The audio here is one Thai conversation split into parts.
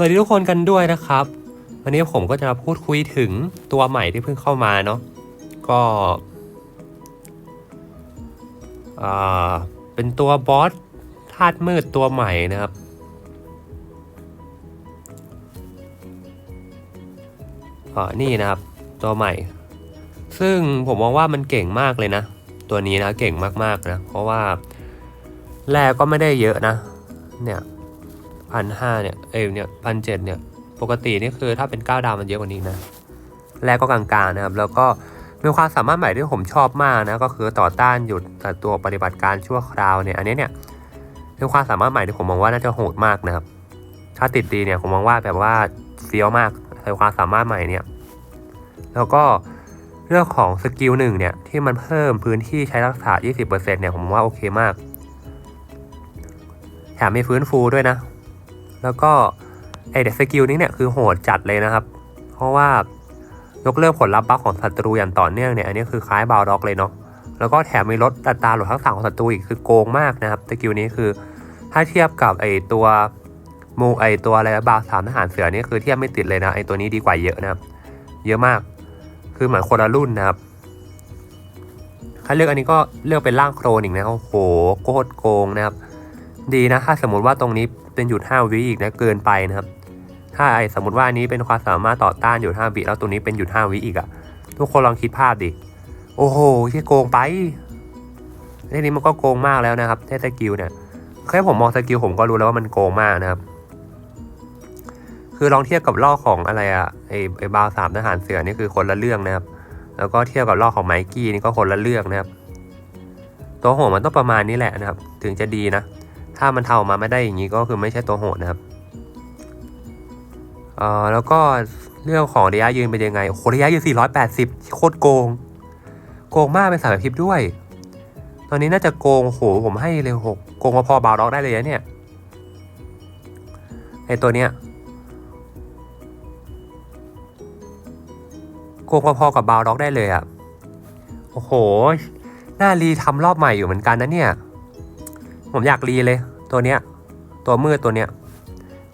สวัสดีทุกคนกันด้วยนะครับ วันนี้ผมก็จะมาพูดคุยถึงตัวใหม่ที่เพิ่งเข้ามาเนาะก็อ่าเป็นตัวบอสธาตุมืดตัวใหม่นะครับอ่านี่นะครับ ตัวใหม่ ซึ่งผมมองว่ามันเก่งมากเลยนะ ตัวนี้นะเก่งมากๆนะ เพราะว่าแร่ก็ไม่ได้เยอะนะ เนี่ย พันห้าเนี่ยเอ้ยเนี่ยพันเจ็ดเนี่ยปกตินี่คือถ้าเป็นเก้าดาวมันเยอะกว่านี้นะแร่ก็กลางๆนะครับ แล้วก็มีความสามารถใหม่ที่ผมชอบมากนะก็คือต่อต้านหยุดแต่ตัวปฏิบัติการชั่วคราวเนี่ยอันนี้เนี่ยเป็นความสามารถใหม่ที่ผมมองว่าน่าจะโหดมากนะครับ ถ้าติดดีเนี่ยผมมองว่าแบบว่าเฟี้ยวมากในความสามารถใหม่เนี่ยแล้วก็เรื่องของสกิลหนึ่งเนี่ยที่มันเพิ่มพื้นที่ใช้รักษา 20%เนี่ยผมว่าโอเคมากแถมมีฟื้นฟูด้วยนะ แล้วก็ไอเด็กสกิลนี้เนี่ยคือโหดจัดเลยนะครับ เพราะว่ายกเลิกผลลัพธ์บัฟของศัตรูอย่างต่อเนื่องเนี่ยอันนี้คือคล้ายบาวด็อกเลยเนาะแล้วก็แถมมีลดอัตราหลดทั้งสามของศัตรูอีกคือโกงมากนะครับสกิลนี้คือถ้าเทียบกับไอตัวมูไอตัวอะไรบาวสามทหารเสือนี่คือเทียบไม่ติดเลยนะไอตัวนี้ดีกว่าเยอะนะครับเยอะมากคือเหมือนคนละรุ่นนะครับถ้าเลือกอันนี้ก็เลือกเป็นร่างโครนอีกนะโอ้โหโคตรโกงนะครับ ดีนะถ้าสมมติว่าตรงนี้เป็นหยุด5วิอีกนะเกินไปนะครับ ถ้าไอสมมติว่าอันนี้เป็นความสามารถต่อต้านหยุด5วิแล้วตัวนี้เป็นหยุด5วิอีกอะทุกคนลองคิดภาพดิโอ้โหใช่โกงไปเรื่องนี้มันก็โกงมากแล้วนะครับแค่สกิลเนี่ยแค่ผมมองสกิลผมก็รู้แล้วว่ามันโกงมากนะครับ คือลองเทียบกับล่อของอะไรอะไอไอบาวสามทหารเสือนี่คือคนละเรื่องนะครับ แล้วก็เทียบกับล่อของไมกี้นี่ก็คนละเรื่องนะครับ ตัวโหดมันต้องประมาณนี้แหละนะครับ ถึงจะดีนะ ถ้ามันเท่ามาไม่ได้อย่างนี้ก็คือไม่ใช่ตัวโหดนะครับเอ่อแล้วก็เรื่องของระยะยืนเป็นยังไงโอ้โหระยะยืน 480 โคตรโกง โกงมากเป็นสายแบบพิบด้วย ตอนนี้น่าจะโกงโหผมให้เลยหกโกงมาพอบาวด็อกได้เลยนะเนี่ยไอตัวเนี้ยโกงพอๆกับบาวด็อกได้เลยอะ่ะ โอ้โห หน่ารีทำรอบใหม่อยู่เหมือนกันนะเนี่ย ผมอยากรีเลย ตัวเนี้ย ตัวมืดตัวเนี้ย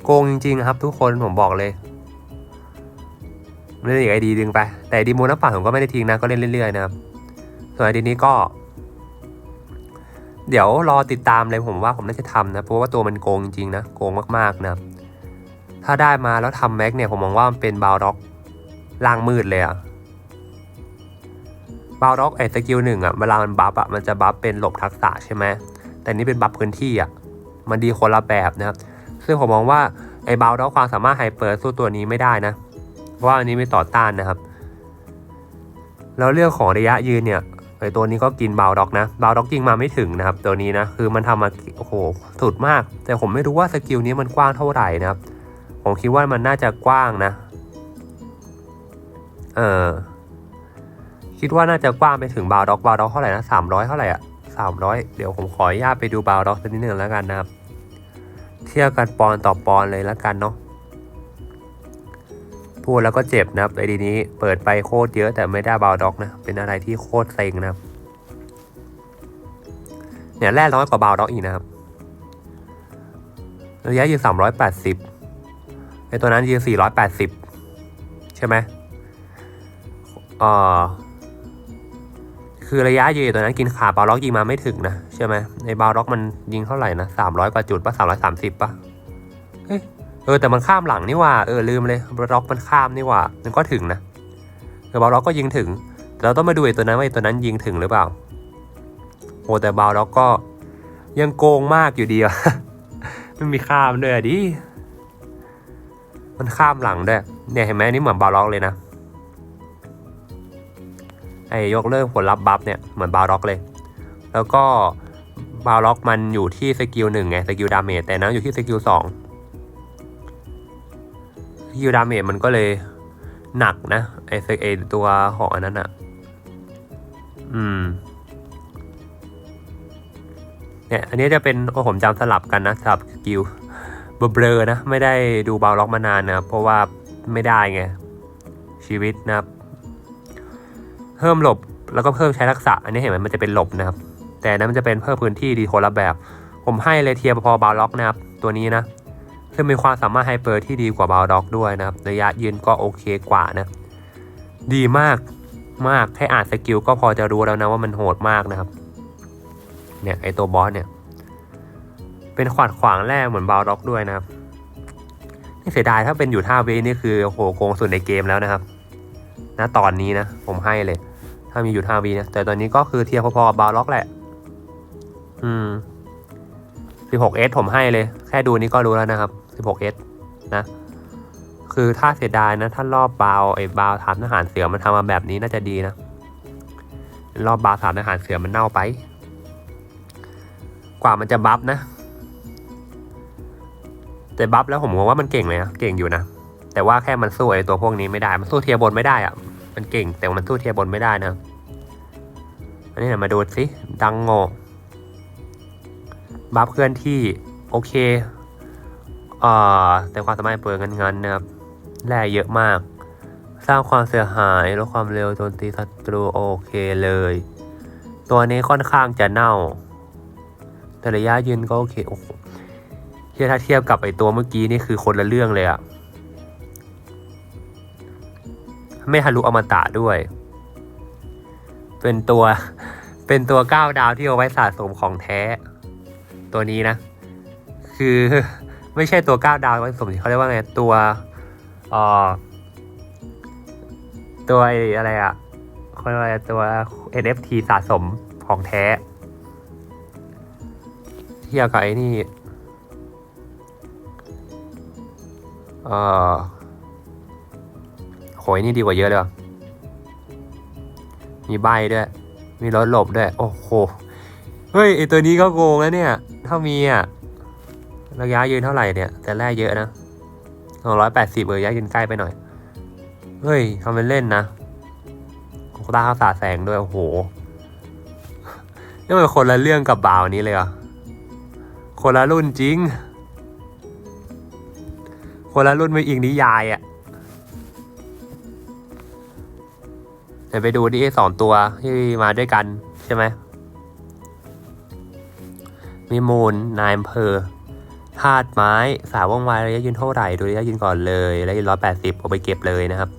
โกงจริงๆครับ ทุกคนผมบอกเลยเล่นอีกไอดีดึงไป แต่ไอดีมูลน้ำป่าผมก็ไม่ได้ทิ้งนะ ก็เล่นเรื่อยๆนะครับ ส่วนไอดีนี้ก็ เดี๋ยวรอติดตามเลยผมว่าผมน่าจะทำนะ เพราะว่าตัวมันโกงจริงๆนะ โกงมากๆนะครับ ถ้าได้มาแล้วทำแม็กเนี่ยผมมองว่ามันเป็นบาวด็อกล่างมืดเลยอะบาวด็อกไอสกิลหนึ่งอะเวลามันบัฟอะมันจะบัฟเป็นหลบทักษะใช่ไหม แต่นี่เป็นบัฟพื้นที่อะมันดีคนละแบบนะครับ ซึ่งผมมองว่าไอ้บาวด็อกความสามารถไฮเปอร์สู้ตัวนี้ไม่ได้นะเพราะว่าอันนี้ไม่ต่อต้านนะครับ แล้วเรื่องของระยะยืนเนี่ยไอตัวนี้ก็กินบาวด็อกนะบาวด็อกยิงมาไม่ถึงนะครับ ตัวนี้นะคือมันทำมาโอ้โหสุดมาก แต่ผมไม่รู้ว่าสกิลนี้มันกว้างเท่าไหร่นะครับ ผมคิดว่ามันน่าจะกว้างนะ เออคิดว่าน่าจะกว้างไปถึงบาวด็อกบาวด็อกเท่าไหร่นะสามร้อยเท่าไหร่อะ สามร้อยเดี๋ยวผมขออนุญาตไปดูบาวด็อกสักนิดหนึ่งแล้วกันนะครับ เทียบกันปอนต่อปอนเลยแล้วกันเนาะพูดแล้วก็เจ็บนะครับไอดีนี้เปิดไปโคตรเยอะแต่ไม่ได้บาวด็อกนะ เป็นอะไรที่โคตรเซ็งนะครับ เนี่ยแร่น้อยกว่าบาวด็อกอีกนะครับระยะยืนสามร้อยแปดสิบไอตัวนั้นยืนสี่ร้อยแปดสิบใช่ไหมอ่อ คือระยะยืนตัวนั้นกินขาบาล็อกยิงมาไม่ถึงนะใช่ไหมในบาล็อกมันยิงเท่าไหร่นะสามร้อยกว่าจุดปะสามร้อยสามสิบปะเออแต่มันข้ามหลังนี่ว่าเออลืมเลยบาล็อกมันข้ามนี่ว่ามันก็ถึงนะเออบาล็อกก็ยิงถึงเราต้องมาดูไอ้ตัวนั้นว่าไอ้ตัวนั้นยิงถึงหรือเปล่าโอ้แต่บาล็อกก็ยังโกงมากอยู่ดีอะมันมีข้ามด้วยดิมันข้ามหลังด้วยเนี่ยเห็นไหมนนี่เหมือนบาล็อกเลยนะ ไอ้ยกเลิกผลลัพธ์บัฟเนี่ยเหมือนบาล็อกเลย แล้วก็บาล็อกมันอยู่ที่สกิลหนึ่งไงสกิลดาเมจแต่นั้นอยู่ที่สกิลสองสกิลดาเมจมันก็เลยหนักนะไอ้ไอตัวของอันนั้นอะอืมเนี่ยอันนี้จะเป็นโอ้ผมจำสลับกันนะสลับสกิลเบลอๆนะ ไม่ได้ดูบาล็อกมานานนะเพราะว่าไม่ได้ไงชีวิตนะครับ เพิ่มหลบแล้วก็เพิ่มใช้ทักษะ อันนี้เห็นไหมมันจะเป็นหลบนะครับ แต่นั้นมันจะเป็นเพิ่มพื้นที่ดีคนละแบบ ผมให้เลยเทียบพอบาล็อกนะครับ ตัวนี้นะซึ่งมีความสามารถไฮเปอร์ที่ดีกว่าบาล็อกด้วยนะครับ ระยะยืนก็โอเคกว่านะ ดีมากมากแค่อ่านสกิลก็พอจะรู้แล้วนะว่ามันโหดมากนะครับ เนี่ยไอตัวบอสเนี่ย เป็นขวาดขวางแรกเหมือนบาล็อกด้วยนะครับนี่เสียดายถ้าเป็นอยู่ท่าเวนี่คือโอ้โหโกงสุดในเกมแล้วนะครับ ณตอนนี้นะ ผมให้เลย ถ้ามีอยู่ทาวีนะแต่ตอนนี้ก็คือเทียบพอๆกับบาล็อกแหละ อืม 16S ผมให้เลย แค่ดูนี้ก็รู้แล้วนะครับ 16S นะ คือถ้าเสียดายนะ ถ้ารอบบาวไอ้บาวถามทหารเสือมันทำมาแบบนี้น่าจะดีนะ รอบบาวถามทหารเสือมันเน่าไป กว่ามันจะบัฟนะ แต่บัฟแล้วผมมองว่ามันเก่งเลยนะ เก่งอยู่นะ แต่ว่าแค่มันสู้ไอ้ตัวพวกนี้ไม่ได้ มันสู้เทียบนไม่ได้อะมันเก่งแต่ว่ามันสู้เทียบนไม่ได้นะอันนี้เดี๋ยมาดูสิดังโงบัฟเคลื่อนที่โอเคเอ่อแต่ความสามารถเปิดเงินเงินนะครับแร่เยอะมาก สร้างความเสียหายลดความเร็วโจมตีศัตรูโอเคเลย ตัวนี้ค่อนข้างจะเน่า แต่ระยะยืนก็โอเคโอ้โหเทียบถ้าเทียบกับไอตัวเมื่อกี้นี่คือคนละเรื่องเลยอะ ไม่ทะลุอมตะด้วย เป็นตัวเป็นตัวก้าวดาวที่เอาไว้สะสมของแท้ ตัวนี้นะ คือไม่ใช่ตัวก้าวดาวไว้สมที่เขาเรียกว่าไงตัวอ่อตัวอะไรอะเขาเรียกว่าอตัว NFT สะสมของแท้ เทียบกับไอ้นี่เอ่อ โหยนี่ดีกว่าเยอะเลยวะมีใบด้วย มีรถหลบด้วย โอ้โห เฮ้ยไอตัวนี้ก็โกงแล้วเนี่ย ถ้ามีอะ ระยะยืนเท่าไหร่เนี่ย แต่แรกเยอะนะสองร้อยแปดสิบเออระยะยืนใกล้ไปหน่อย เฮ้ยทำเป็นเล่นนะโคต้าข้าสาแสงด้วย โอ้โห นี่มันคนละเรื่องกับบาวนี้เลยอะ คนละรุ่นจริง คนละรุ่นไม่อีกนิยายอะ ดี๋ยวไปดูดิสองตัวที่มาด้วยกันใช่ไหมมีมูลนายอำเภอธาตุไม้สาวว่องไวระยะยืนเท่าไหร่ดูระยะยืนก่อนเลยระยะยืนร้อยแปดสิบเอาไปเก็บเลยนะครับ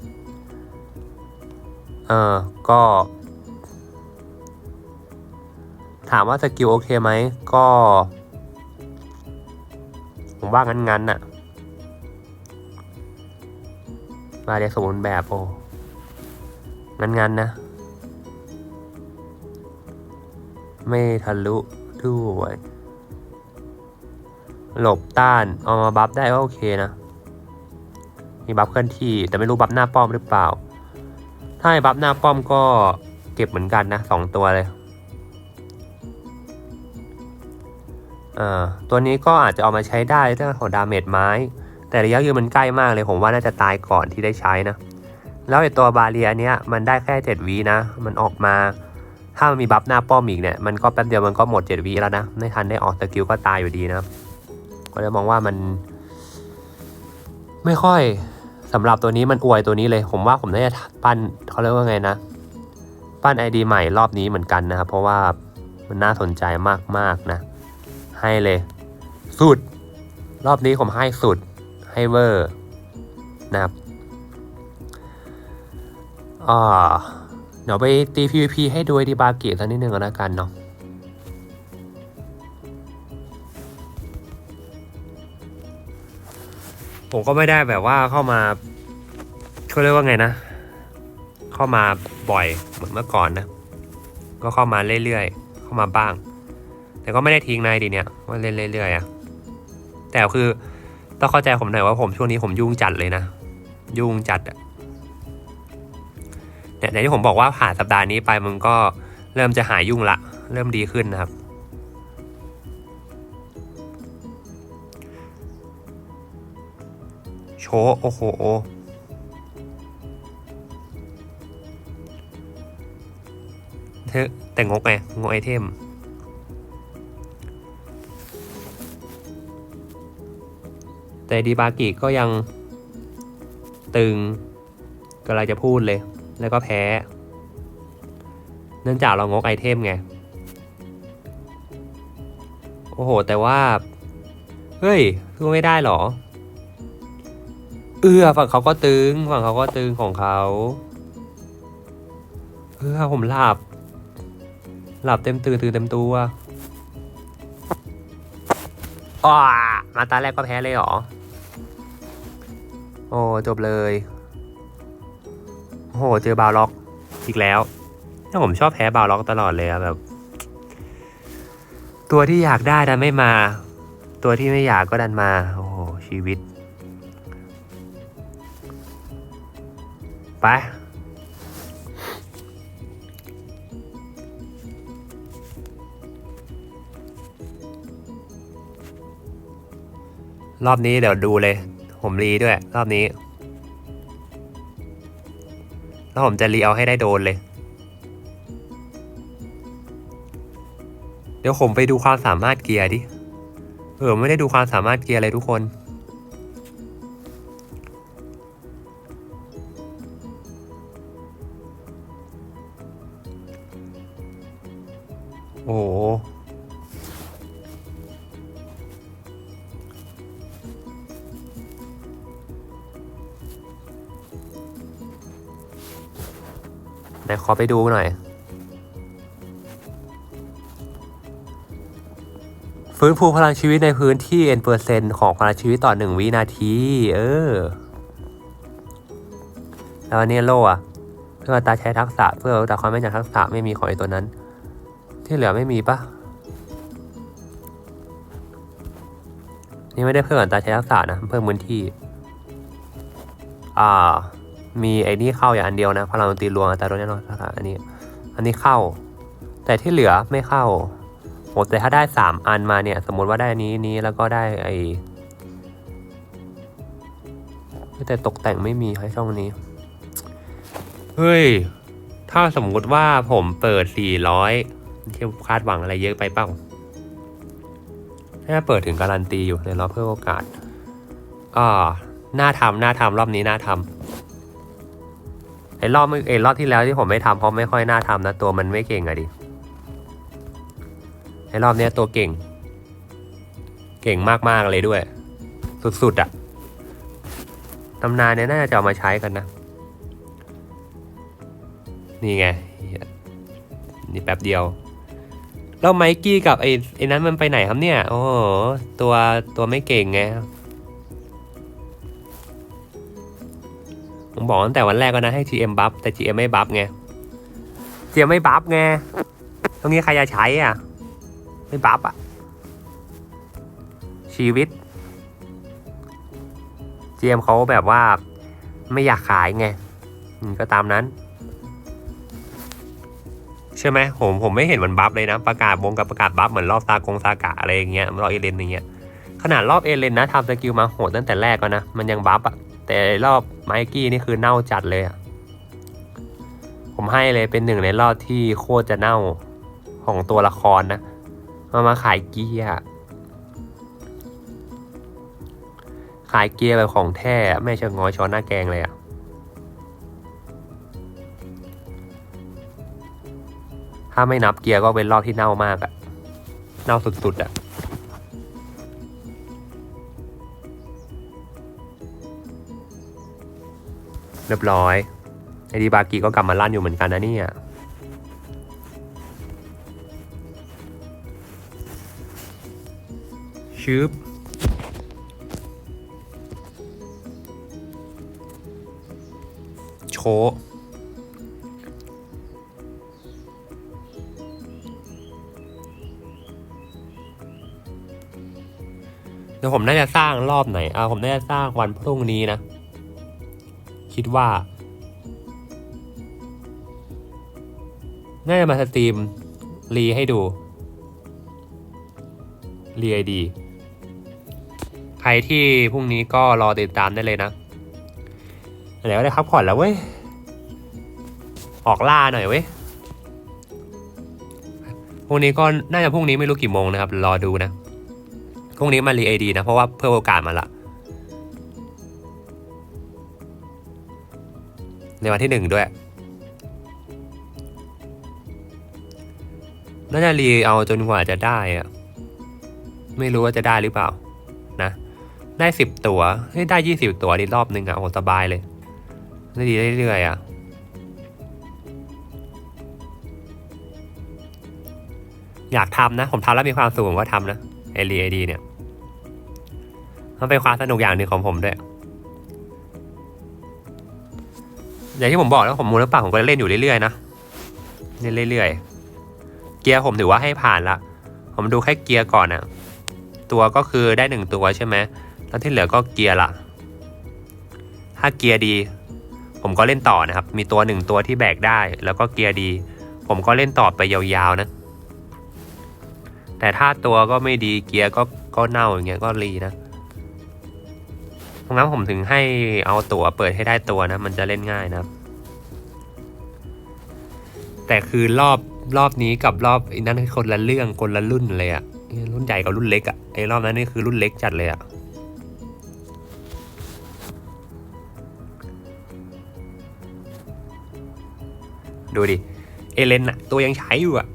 เออก็ ถามว่าสกิลโอเคไหมก็ ผมว่างั้นๆน่ะ มาเรียกสมบูรณ์แบบโอ้ งั้นๆนะ ไม่ทะลุด้วยหลบต้าน เอามาบัฟได้ก็โอเคนะ มีบัฟเคลื่อนที่ แต่ไม่รู้บัฟหน้าป้อมหรือเปล่า ถ้าบัฟหน้าป้อมก็เก็บเหมือนกันนะสองตัวเลยอ่อตัวนี้ก็อาจจะเอามาใช้ได้เรื่องของดาเมจไม้ แต่ระยะยืนมันใกล้มากเลยผมว่าน่าจะตายก่อนที่ได้ใช้นะ แล้วไอตัวบาเรียเนี้ยมันได้แค่เจ็ดวีนะ มันออกมา ถ้ามันมีบัฟหน้าป้อมอีกเนี่ย มันก็แป๊บเดียวมันก็หมดเจ็ดวีแล้วนะ ไม่ทันได้ออกสกิลก็ตายอยู่ดีนะครับก็เลยมองว่ามัน ไม่ค่อยสำหรับตัวนี้มันอวยตัวนี้เลย ผมว่าผมน่าจะปั้นเขาเรียกว่าไงนะ ปั้นไอดีใหม่รอบนี้เหมือนกันนะครับ เพราะว่ามันน่าสนใจมากๆนะ ให้เลย สุด รอบนี้ผมให้สุด ให้เวอร์นะครับ อ่าเดี๋ยวไปตี PVP ให้ดูไอดีบาเกตสักนิดนึงก็แล้วกันเนาะผมก็ไม่ได้แบบว่าเข้ามาเขาเรียกว่าไงนะ เข้ามาบ่อยเหมือนเมื่อก่อนนะ ก็เข้ามาเรื่อยๆ เข้ามาบ้าง แต่ก็ไม่ได้ทิ้งนายดีเนี่ยว่าเล่นเรื่อยๆอะแต่คือต้องเข้าใจผมหน่อยว่าผมช่วงนี้ผมยุ่งจัดเลยนะ ยุ่งจัดอะ เนี่ยในที่ผมบอกว่าผ่านสัปดาห์นี้ไปมันก็เริ่มจะหายยุ่งละ เริ่มดีขึ้นนะครับ โชโอ้โหเธอแต่งกไงงกไอเทมแต่ดีบากิก็ยังตึงก็เลยจะพูดเลย แล้วก็แพ้ เนื่องจากเรางกไอเทมไง โอ้โห แต่ว่า เฮ้ยสู้ไม่ได้หรอ เอื้อฝั่งเขาก็ตึง ฝั่งเขาก็ตึงของเขาเอื้อผมหลับ หลับเต็มตื่นตื่นเต็มตัวอ้ามาตาแรกก็แพ้เลยเหรอ โอ้ จบเลย โอ้โหเจอบาวล็อกอีกแล้วถ้าผมชอบแพ้บาวล็อกตลอดเลยอะแบบ ตัวที่อยากได้ดันไม่มา ตัวที่ไม่อยากก็ดันมา โอ้โห ชีวิต ไปรอบนี้เดี๋ยวดูเลย ผมรีด้วย รอบนี้ แล้วผมจะรีเอาให้ได้โดนเลย เดี๋ยวผมไปดูความสามารถเกียร์ดิ เออไม่ได้ดูความสามารถเกียร์เลยทุกคน ไหนขอไปดูหน่อย ฟื้นฟูพลังชีวิตในพื้นที่ n เปอร์เซนของพลังชีวิตต่อหนึ่งวินาที เออ แล้วอันนี้โล่อะเพื่อตาใช้ทักษะเพื่อตาความแม่นยำทักษะไม่มีของไอตัวนั้น ที่เหลือไม่มีปะนี่ไม่ได้เพิ่มอัตราใช้ทักษะนะ เพิ่มพื้นที่ อ่า มีไอ้นี่เข้าอย่างอันเดียวนะพลังดนตรีรวมอัตราโดนแน่นอนทักษะอันนี้อันนี้เข้า แต่ที่เหลือไม่เข้าโหแต่ถ้าได้สามอันมาเนี่ย สมมติว่าได้อันนี้นี้แล้วก็ได้ไอแต่ตกแต่งไม่มีให้ช่องนี้ เฮ้ย ถ้าสมมุติว่าผมเปิด 400ที่คาดหวังอะไรเยอะไปเปล่าถ้าเปิดถึงการันตีอยู่ในรอบเพิ่มโอกาสอ่าน่าทำน่าทำรอบนี้น่าทำ ไอ้รอบไอ้รอบที่แล้วที่ผมไม่ทำเพราะไม่ค่อยน่าทำนะตัวมันไม่เก่งอะดิไอ้รอบเนี้ยตัวเก่ง เก่งมากๆเลยด้วย สุดๆอะตำนานเนี่ยน่าจะเอามาใช้กันนะ นี่ไง นี่แป๊บเดียวแล้วไมกี้กับไอ้ไอ้นั้นมันไปไหนครับเนี่ย โอ้โหตัวตัวไม่เก่งไง บอกตั้งแต่วันแรกก็นะให้ GM บัฟแต่ GM ไม่บัฟไง GM ไม่บัฟไงตรงนี้ใครจะใช้อะ ไม่บัฟอะ ชีวิต GM เขาแบบว่าไม่อยากขายไงก็ตามนั้น ใช่ไหมผมผมไม่เห็นมันบัฟเลยนะ ประกาศวงกับประกาศบัฟเหมือนรอบซากงซากะอะไรอย่างเงี้ยรอบเอเลนอย่างเงี้ยขนาดรอบเอเลนนะทำสกิลมาโหดตั้งแต่แรกก็นะ มันยังบัฟอะ แต่รอบไมกี้นี่คือเน่าจัดเลยอะผมให้เลยเป็นหนึ่งในรอบที่โคตรจะเน่าของตัวละครนะมามาขายเกียร์ขายเกียร์แบบของแท้ไม่เชิงงอยช้อนหน้าแกงเลยอะถ้าไม่นับเกียร์ก็เป็นรอบที่เน่ามากอะเน่าสุดๆอะ เรียบร้อยไอดีบากีก็กลับมาลั่นอยู่เหมือนกันนะเนี่ยชืบโชเดี๋ยวผมน่าจะสร้างรอบไหนอ่าผมน่าจะสร้างวันพรุ่งนี้นะ คิดว่า น่าจะมาสตรีมรีให้ดูรีไอดีใครที่พรุ่งนี้ก็รอติดตามได้เลยนะเดี๋ยวได้พักผ่อนแล้วเว้ย ออกล่าหน่อยเว้ยพรุ่งนี้ก็น่าจะพรุ่งนี้ไม่รู้กี่โมงนะครับ รอดูนะ พรุ่งนี้มารีไอดีนะ เพราะว่าเพิ่มโอกาสมาละ ในวันที่หนึ่งด้วยน่าจะรีเอาจนกว่าจะได้อะไม่รู้ว่าจะได้หรือเปล่า นะ ได้สิบตัวเฮ้ยได้ยี่สิบตัวดีรอบหนึ่งอะโอ้สบายเลยได้ดีเรื่อยๆอะอยากทำนะ ผมทำแล้วมีความสุขผมก็ทำนะเอลีเอดีเนี่ย มันเป็นความสนุกอย่างหนึ่งของผมด้วย อย่างที่ผมบอกแล้วผมมูลปากผมก็เล่นอยู่เรื่อยๆนะเล่นเรื่อยๆ เกียร์ผมถือว่าให้ผ่านละ ผมดูแค่เกียร์ก่อนอะตัวก็คือได้หนึ่งตัวใช่ไหมแล้วที่เหลือก็เกียร์ละถ้าเกียร์ดี ผมก็เล่นต่อนะครับ มีตัวหนึ่งตัวที่แบกได้ แล้วก็เกียร์ดี ผมก็เล่นต่อไปยาวๆนะ แต่ถ้าตัวก็ไม่ดีเกียร์ก็ก็เน่าอย่างเงี้ยก็รีนะ เพราะงั้นผมถึงให้เอาตั๋วเปิดให้ได้ตัวนะ มันจะเล่นง่ายนะครับ แต่คือรอบรอบนี้กับรอบอันนั้นคนละเรื่องคนละรุ่นเลยอะรุ่นใหญ่กับรุ่นเล็กอะไอ้รอบนั้นนี่คือรุ่นเล็กจัดเลยอะดูดิ เอเลนอะตัวยังใช้อยู่อะ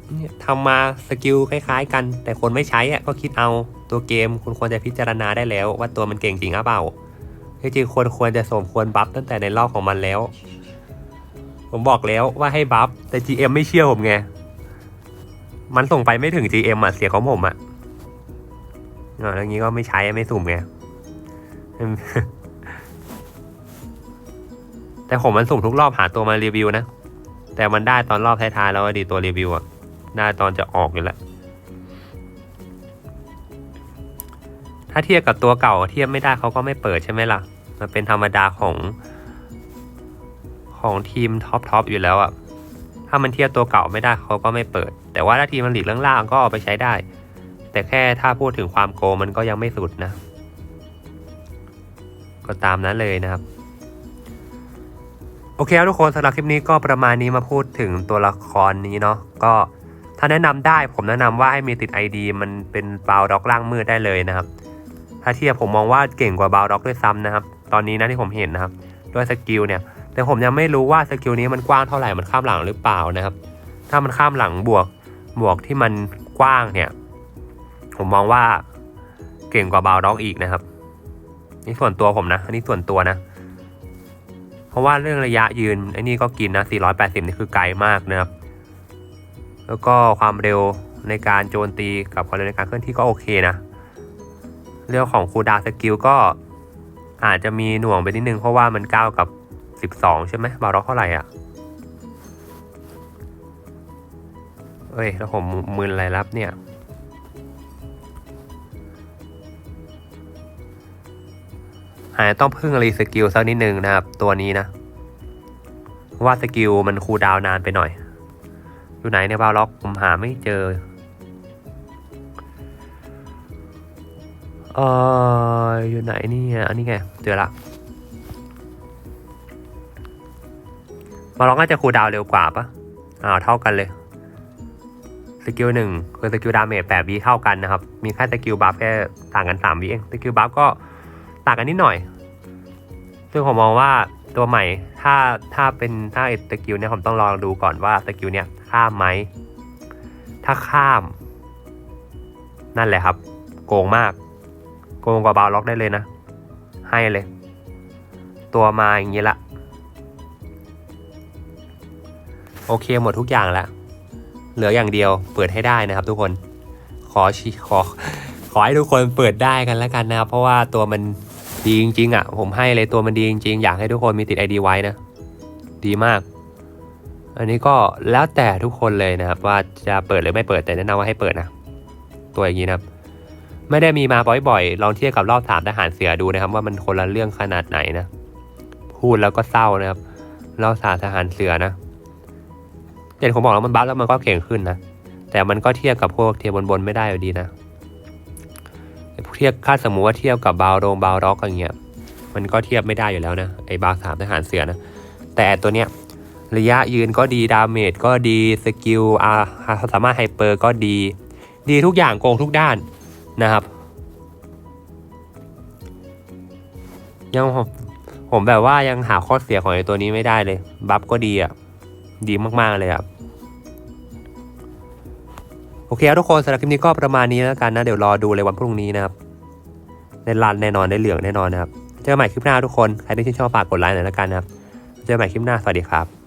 ทำมาสกิลคล้ายๆ กัน แต่คนไม่ใช้อะก็คิดเอาตัวเกมคุณควรจะพิจารณาได้แล้วว่าตัวมันเก่งจริงหรือเปล่า ที่จริงควรควรจะสมควรบัฟตั้งแต่ในรอบของมันแล้ว ผมบอกแล้วว่าให้บัฟแต่ GM ไม่เชื่อผมไง มันส่งไปไม่ถึง GM อะเสียของผมอะอ่าแล้วงี้ก็ไม่ใช้ไม่สุ่มไงแต่ผมมันสุ่มทุกรอบหาตัวมารีวิวนะ แต่มันได้ตอนรอบท้ายๆแล้วดีตัวรีวิวอะได้ตอนจะออกอยู่แล้ว ถ้าเทียบกับตัวเก่าเทียบไม่ได้เขาก็ไม่เปิดใช่ไหมล่ะ มันเป็นธรรมดาของของทีมท็อปทอปอยู่แล้วอะถ้ามันเทียบตัวเก่าไม่ได้เขาก็ไม่เปิด แต่ว่าถ้าทีมมันหลีกล่างๆก็เอาไปใช้ได้ แต่แค่ถ้าพูดถึงความโกมันก็ยังไม่สุดนะ ก็ตามนั้นเลยนะครับ โอเคครับทุกคนสำหรับคลิปนี้ก็ประมาณนี้มาพูดถึงตัวละครนี้เนาะก็ถ้าแนะนำได้ผมแนะนำว่าให้มีติด ID มันเป็นบาวด็อกล่างมืดได้เลยนะครับ ถ้าเทียบผมมองว่าเก่งกว่าบาวด็อกด้วยซ้ำนะครับ ตอนนี้นะที่ผมเห็นนะครับด้วยสกิลเนี่ย แต่ผมยังไม่รู้ว่าสกิลนี้มันกว้างเท่าไหร่มันข้ามหลังหรือเปล่านะครับ ถ้ามันข้ามหลังบวกบวกที่มันกว้างเนี่ย ผมมองว่าเก่งกว่าบาวด็อกอีกนะครับนี่ส่วนตัวผมนะอันนี้ส่วนตัวนะ เพราะว่าเรื่องระยะยืนไอ้นี่ก็กินนะ 480 นี่คือไกลมากนะครับ แล้วก็ความเร็วในการโจมตีกับความเร็วในการเคลื่อนที่ก็โอเคนะ เรื่องของคูดาวสกิลก็อาจจะมีหน่วงไปนิดนึง เพราะว่ามัน 9 กับ 12 ใช่ไหมบาร็อกเท่าไหร่อะ เอ้ย แล้วผมมืนอะไรรับเนี่ยอาจจะต้องพึ่งรีสกิลสักนิดนึงนะครับ ตัวนี้นะ ว่าสกิลมันคูดาวนานไปหน่อย อยู่ไหนในบาร็อกผมหาไม่เจอ เอออยู่ไหนนี่อันนี้ไงเจอละมาลอกน่าจะคูดาวเร็วกว่าปะอ่าเท่ากันเลยสกิลหนึ่งคือสกิลดาเมจแปดวิเท่ากันนะครับ มีแค่สกิลบัฟแค่ต่างกันสามวิเองสกิลบัฟก็ต่างกันนิดหน่อย ซึ่งผมมองว่าตัวใหม่ถ้าถ้าเป็นถ้าสกิลเนี่ยผมต้องลองดูก่อนว่าสกิลเนี่ยข้ามไหมถ้าข้าม นั่นแหละครับ โกงมาก โกงกว่าบาวล็อกได้เลยนะ ให้เลย ตัวมาอย่างนี้ละ โอเคหมดทุกอย่างแล้ว เหลืออย่างเดียวเปิดให้ได้นะครับทุกคน ขอชีขอ ขอให้ทุกคนเปิดได้กันแล้วกันนะครับ เพราะว่าตัวมันดีจริงๆอะ ผมให้เลยตัวมันดีจริงๆ อยากให้ทุกคนมีติด ID ไว้นะ ดีมาก อันนี้ก็แล้วแต่ทุกคนเลยนะครับ ว่าจะเปิดหรือไม่เปิดแต่แนะนำว่าให้เปิดนะ ตัวอย่างนี้นะครับ ไม่ได้มีมาบ่อยๆ ลองเทียบกับรอบถามทหารเสือดูนะครับ ว่ามันคนละเรื่องขนาดไหนนะ พูดแล้วก็เศร้านะครับรอบถามทหารเสือนะอย่างผมบอกแล้วมันบัฟแล้วมันก็เก่งขึ้นนะ แต่มันก็เทียบกับพวกเทียบบนๆไม่ได้อยู่ดีนะเทียบค่าสมมุติว่าเทียบกับบาวโรงบาวร็อกอย่างเงี้ย มันก็เทียบไม่ได้อยู่แล้วนะไอ้บาวสามทหารเสือนะ แต่ตัวเนี้ยระยะยืนก็ดีดาเมจก็ดีสกิลอาสามารถไฮเปอร์ก็ดี ดีทุกอย่างโกงทุกด้าน นะครับยังผมผมแบบว่ายังหาข้อเสียของไอ้ตัวนี้ไม่ได้เลย บัฟก็ดีอะ ดีมากๆเลยอะโอเคครับทุกคนสำหรับคลิปนี้ก็ประมาณนี้แล้วกันนะ เดี๋ยวรอดูเลยวันพรุ่งนี้นะครับได้รันแน่นอนได้เหลืองแน่นอนนะครับ เจอกันใหม่คลิปหน้าทุกคน ใครที่ชื่นชอบฝากกดไลค์หน่อยและกันนะครับ เจอกันใหม่คลิปหน้า สวัสดีครับ